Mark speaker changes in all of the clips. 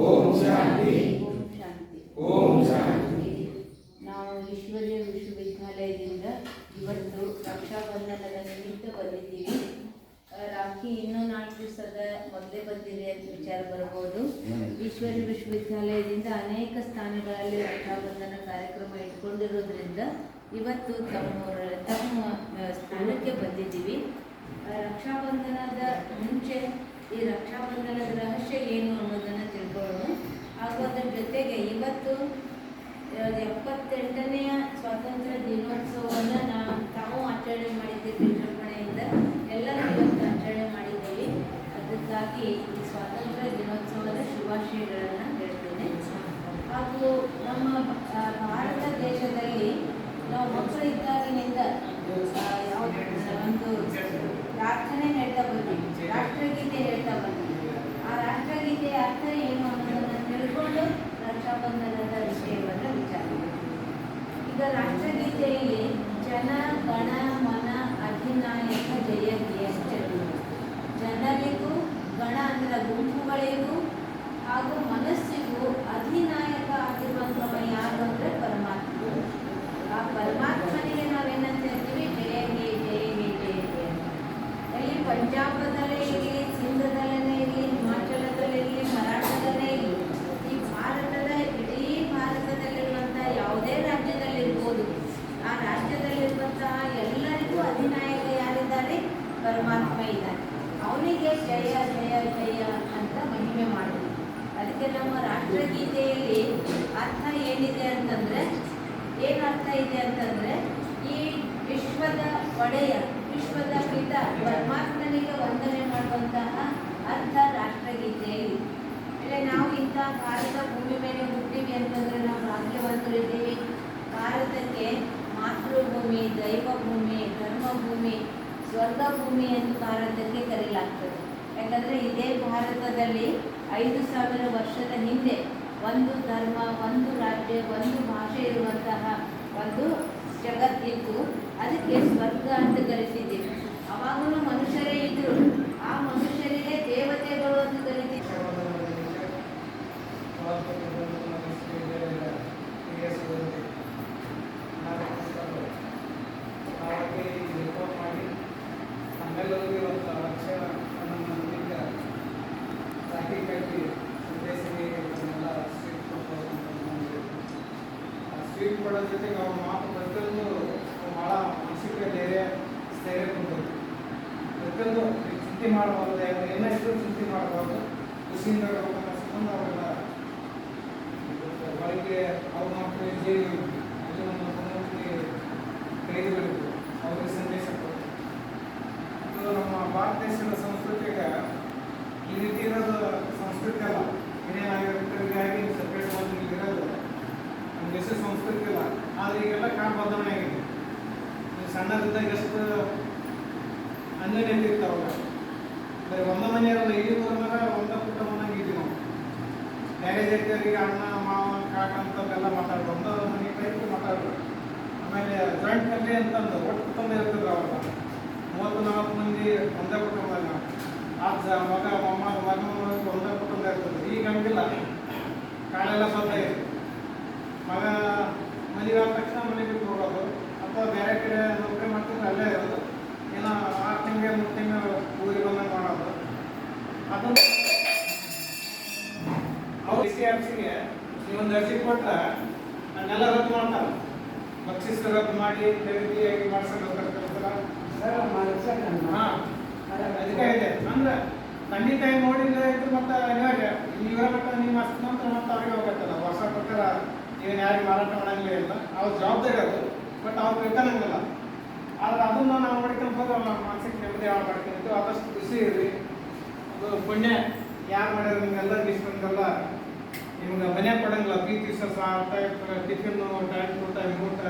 Speaker 1: ಓಂ ಶಾಂತಿ.
Speaker 2: ಓಂ ಶಾಂತಿ.
Speaker 1: ಓಂ ಶಾಂತಿ.
Speaker 2: ನಾವು ಈಶ್ವರ್ಯ ವಿಶ್ವವಿದ್ಯಾಲಯದಿಂದ ಇವತ್ತು ರಕ್ಷಾಬಂಧನದ ನಿಮಿತ್ತ ಬಂದಿದ್ದೀವಿ. ರಾಖಿ ಇನ್ನೂ ನಾಲ್ಕು ದಿವಸದ ಮೊದಲೇ ಬಂದಿದೆ ಅಂತ ವಿಚಾರ ಬರಬಹುದು ಈಶ್ವರ್ಯ ವಿಶ್ವವಿದ್ಯಾಲಯದಿಂದ ಅನೇಕ ಸ್ಥಾನಗಳಲ್ಲಿ ರಕ್ಷಾಬಂಧನ ಕಾರ್ಯಕ್ರಮ ಇಟ್ಕೊಂಡಿರೋದ್ರಿಂದ ಇವತ್ತು ತಮ್ಮ ತಮ್ಮ ಸ್ಥಾನಕ್ಕೆ ಬಂದಿದ್ದೀವಿ. ರಕ್ಷಾಬಂಧನದ ಮುಂಚೆ ಈ ರಕ್ಷಾಬಂಧನದ ರಹಸ್ಯ ಏನು ಅನ್ನೋದನ್ನು ತಿಳ್ಕೊಳ್ಳೋಣ ಹಾಗೂ ಅದರ ಜೊತೆಗೆ ಇವತ್ತು ಎಪ್ಪತ್ತೆಂಟನೆಯ ಸ್ವಾತಂತ್ರ್ಯ ದಿನೋತ್ಸವವನ್ನು ನಾವು ತಾವು ಆಚರಣೆ ಮಾಡಿದ್ದೀವಿ ವಿಜೃಂಭಣೆಯಿಂದ ಎಲ್ಲರೂ ಇವತ್ತು ಆಚರಣೆ ಮಾಡಿದ್ದೀವಿ ಅದಕ್ಕಾಗಿ ಈ ಸ್ವಾತಂತ್ರ್ಯ ದಿನೋತ್ಸವದ ಶುಭಾಶಯಗಳನ್ನು ಹೇಳ್ತೇನೆ ಹಾಗೂ ನಮ್ಮ ಭಾರತ ದೇಶದಲ್ಲಿ ನಾವು ಮಕ್ಕಳು ಇದ್ದಾಗಿನಿಂದ ಆ, ಒಂದು ಪ್ರಾರ್ಥನೆ ಹೇಳ್ತಾ ಬಂದ್ವಿ ರಾಷ್ಟ್ರಗೀತೆ ಹೇಳ್ತಾ ಬಂದ್ವಿ ಆ ರಾಷ್ಟ್ರಗೀತೆ ಅರ್ಥ ಏನು ಅನ್ನೋದನ್ನು ತಿಳ್ಕೊಂಡು ರಕ್ಷಾಬಂಧನದ ವಿಷಯವನ್ನು ವಿಚಾರ. ಈಗ ರಾಷ್ಟ್ರಗೀತೆಯಲ್ಲಿ ಜನ, ಗಣ, ಮನ, ಅಧಿನಾಯಕ, ಜಯಂತಿ ಅಷ್ಟೆಲ್ಲ ಜನರಿಗೂ, ಗಣ ಅಂದರೆ ಗುಂಪುಗಳಿಗೂ ಹಾಗೂ ಮನಸ್ಸಿಗೂ ಅಧಿನಾಯಕ ಆಗಿರುವಂತಹ ಯಾರು ಅಂದರೆ ಪರಮಾತ್ಮ ಆ ಪರಮಾತ್ಮನಿಗೆ ನಾವೇನಂತ ಹೇಳ್ತೀವಿ ಜಯ ಹೇ ಜಯ ಹೇ ಜಯ ಹೇ. ಪಂಜಾಬದಲ್ಲಿ ಪಂಜಾಬದಲ್ಲೇ ರಾಷ್ಟ್ರಗೀತೆಯಲ್ಲಿ ಅರ್ಥ ಏನಿದೆ ಅಂತಂದ್ರೆ, ಏನು ಅರ್ಥ ಇದೆ ಅಂತಂದ್ರೆ, ಈ ವಿಶ್ವದ ಒಡೆಯ, ವಿಶ್ವದ ಪಿತ, ಪರಮಾತ್ಮನಿಗೆ ವಂದನೆ ಮಾಡುವಂತಹ ಅರ್ಥ ರಾಷ್ಟ್ರಗೀತೆಯಲ್ಲಿ ಇಲ್ಲ ನಾವು ಇಂಥ ಭಾರತ ಭೂಮಿ ಮೇಲೆ ಹುಟ್ಟಿವಿ ಅಂತಂದ್ರೆ ನಾವು ಭಾಗ್ಯವಂತರಿದ್ದೀವಿ. ಭಾರತಕ್ಕೆ ಮಾತೃಭೂಮಿ, ದೈವಭೂಮಿ, ಧರ್ಮಭೂಮಿ, ಸ್ವರ್ಗಭೂಮಿ ಎಂದು ಭಾರತಕ್ಕೆ ಕರೆಯಲಾಗ್ತದೆ. ಯಾಕಂದರೆ ಇದೇ ಭಾರತದಲ್ಲಿ ಐದು ಸಾವಿರ ವರ್ಷದ ಹಿಂದೆ ಒಂದು ಧರ್ಮ, ಒಂದು ರಾಜ್ಯ, ಒಂದು ಭಾಷೆ ಇರುವಂತಹ ಒಂದು ಜಗತ್ತಿತ್ತು. ಅದಕ್ಕೆ ಸ್ವರ್ಗ ಅಂತ ಕರಿತಿದ್ದೀವಿ ಅವಾಗಲೂ ಮನುಷ್ಯರೇ ಇದ್ರು. ಆ ಮನುಷ್ಯರಿಗೆ ದೇವತೆಗಳು ಅಂತ ಕರಿತಿದ್ರು
Speaker 1: ಸ್ವೀಟ್ ಕೊಡೋ ಜೊತೆಗೆ ಅವ್ರ ಮಾತು ಪ್ರತಿಯೊಂದು ಭಾಳ ಮಾನಸಿಕ ಧೈರ್ಯ ಸ್ಥೈರ್ಯ ಕೊಡ್ಬೇಕು ಪ್ರತಿಯೊಂದು ಚಿಂತೆ ಮಾಡಬಾರ್ದು ಏನಷ್ಟು ಚಿಂತೆ ಮಾಡಬಾರ್ದು ಖುಷಿಯಿಂದ ಇರ್ಬೇಕು ಸಂಬಂಧ ಅವರೆಲ್ಲ ಬಳಕೆ ಅವ್ರ ಮಕ್ಕಳು ಜೈಲು ಅಲ್ಲಿ ಒಂದು ಮುಖ್ಯಮಂತ್ರಿ ಕೈದಿಗಳಿದ್ರು ಅವ್ರಿಗೆ ಸಂದೇಶ ಕೊಟ್ಟು ಇದು ನಮ್ಮ ಭಾರತ ದೇಶದ ಸಂಸ್ಕೃತಿಗೆ ಈ ರೀತಿ ಇರೋದು ಸಂಸ್ಕೃತಿ ಅಲ್ಲ ಹಿರಿಯನಾಗಿರೋರಿಗಾಗಿ ಸಪ್ರೇಟ್ ಒಂದು ಇರೋದು ನಮ್ಮ ದೇಶದ ಸಂಸ್ಕೃತಿ ಇಲ್ಲ ಆದರೆ ಈಗೆಲ್ಲ ಕಾಲ ಬದಲಾವಣೆ ಆಗಿದೆ ಸಣ್ಣದಿದ್ದಾಗ ಎಷ್ಟು ಅನ್ಯೋನ್ಯತೆ ಇರ್ತಾವಲ್ಲ ಬರೀ ಒಂದ ಮನೆಯಲ್ಲ ಈ ಊರಿನಾಗ ಒಂದ ಕುಟುಂಬನ ಇದ್ದೀವಿ ನಾವು. ಬೇರೆ ಜಾತಿಯವರಿಗೆ ಅಣ್ಣ, ಮಾವ, ಕಾಕ ಅಂತವೆಲ್ಲ ಮಾತಾಡೋದು ಒಂದ ಮನೆ ಟೈಪ್ ಮಾತಾಡೋದು ಆಮೇಲೆ ಜಾಯಿಂಟ್ ಫ್ಯಾಮಿಲಿ ಅಂತಂದು ಒಟ್ಟು ಕುಟುಂಬ ಇರ್ತದ ಅವಾಗ ಮೂವತ್ತು ನಾಲ್ಕು ಮಂದಿ ಒಂದೇ ಕುಟುಂಬ ಅಜ್ಜ, ಮಗ, ಮೊಮ್ಮ ಮಗ ಒಂದೇ ಕುಟುಂಬ ಇರ್ತದೆ. ಈಗ ಹಂಗಿಲ್ಲ. ಕಾಳೆಲ್ಲ ಬದಲಾಗಿದೆ ಮಗ ಮದುವೆ ಆದ ತಕ್ಷಣ ಮನೆ ಬಿಟ್ಟು ಹೋಗೋದು ಅಥವಾ ಬೇರೆ ಕಡೆ ನೌಕರಿ ಮಾಡ್ತಿದ್ರೆ ಅಲ್ಲೇ ಇರೋದು. ಏನೋ ಆರು ತಿಂಗಳ ಮೂರು ತಿಂಗಳು ಊರಿಗೆ ಮಾಡೋದು. ಅದನ್ನು ಅವ್ರು ಸಿ ಆರ್ ಸಿಗೆ ನೀವೊಂದು ಅರ್ಜಿ ಕೊಟ್ಟರೆ ಅದನ್ನೆಲ್ಲ ರದ್ದು ಮಾಡ್ತಾರೆ. ಬಕ್ಷಿಸ್ ರದ್ದು ಮಾಡಿ ಖರೀದಿಯಾಗಿ ಮಾಡ್ಸೋದು ಹಾಂ. ಅದಕ್ಕೆ ಇದೆ ಅಂದ್ರೆ ಖಂಡಿತ ತಾಯಿ ನೋಡಿಲ್ಲ ಇದ್ರೆ ಮತ್ತೆ ಅನಿವಾರ್ಯ. ಇವರ ಮಟ್ಟ ನಿಮ್ಮ ಅಷ್ಟು ನಂತರ ಮತ್ತೆ ಅವ್ರಿಗೆ ಹೋಗತ್ತಲ್ಲ. ವರ್ಷ ಪ್ರಕಾರ ಏನು ಯಾರಿಗೆ ಮಾರಾಟ ಮಾಡಂಗಿಲ್ಲ ಇಲ್ಲ. ಅವ್ರ ಜವಾಬ್ದಾರಿ ಅದು. ಬಟ್ ಅವ್ರು ಬೇಕನ್ನಂಗಿಲ್ಲ ಆದ್ರೆ ಅದನ್ನ ನಾವು ಮಾಡ್ಕೊಂಡು ಹೋದ್ರೆ ನಮ್ಮ ಮಾನಸಿಕ ನೆಮ್ಮದಿ ಯಾವ ಮಾಡ್ಕೊಂಡು ಆದಷ್ಟು ಖುಷಿ ಇರ್ರಿ. ಅದು ಪುಣ್ಯ. ಯಾರು ಮಾಡ್ಯಾರ ನಿಮ್ಗೆಲ್ಲ ಇಷ್ಟೊಂದೆಲ್ಲ ನಿಮ್ಗೆ ಮನೆ ಕೊಡಂಗಿಲ್ಲ. ಪ್ರೀತಿ ವಿಶ್ವಾಸ ಟಿಫಿನ್ ಟೈಮ್ ಊಟ ಊಟ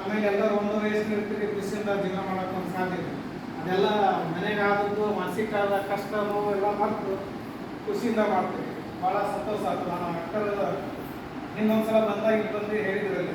Speaker 1: ಆಮೇಲೆ ಎಲ್ಲರೂ ಒಂದು ವಯಸ್ಸಿನ ಇರ್ತೀರಿ ಖುಷಿಯಿಂದ ಜೀವನ ಮಾಡೋಕೆ ಒಂದು ಸಾಧ್ಯ ಇದೆ. ಅದೆಲ್ಲ ಮನೆಗೆ ಆದದ್ದು, ಮಾನಸಿಕ ಆದ ಕಷ್ಟ, ನೋವು ಎಲ್ಲ ಮರೆತು ಖುಷಿಯಿಂದ ಮಾಡ್ತೀವಿ. ಭಾಳ ಸಂತೋಷ ಆಗ್ತದೆ. ನಾನು ಮಕ್ಕಳೆಲ್ಲ ನಿಮ್ಗೊಂದ್ಸಲ ಬಂದಾಗ ಇಲ್ಲಿ ಬಂದು ಹೇಳಿದ್ರಲ್ಲಿ.